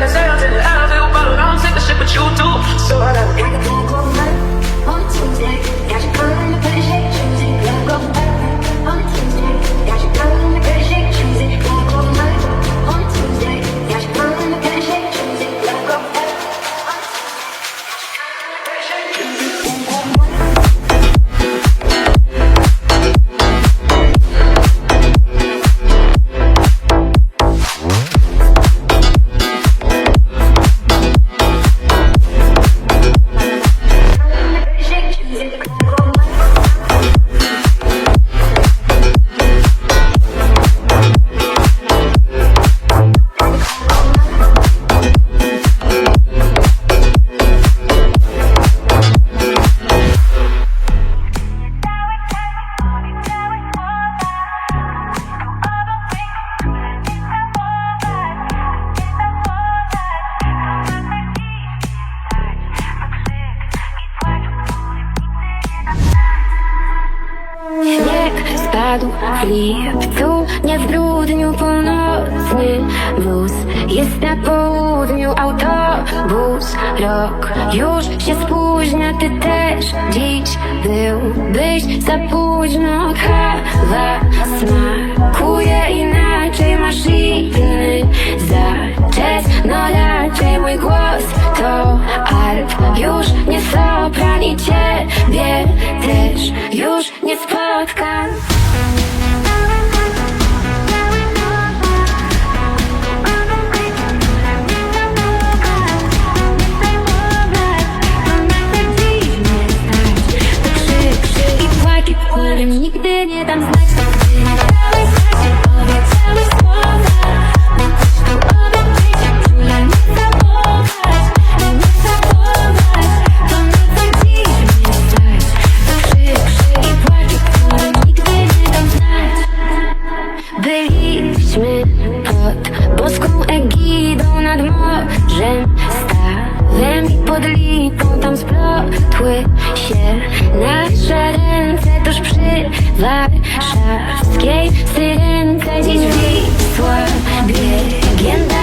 dollars. Spadł w lipcu, nie w grudniu północny wóz. Jest na południu autobus, rok już się spóźnia, ty też dziś byłbyś za późno Kawa smakuje nigdy nie dam znać. Ty nie dałeś znać, powiedziałeś słowa. Na kościół jak króla nie zawołać Nie zawołać, to na co dziś mnie stać. To krzyk, i płaki, którym nigdy nie dam znać. Byliśmy pod boską egidą nad morzem. Stawem i pod lipą tam splotły się nasze приглашаю Скейт, сиренка, дичь, бей, свой легенда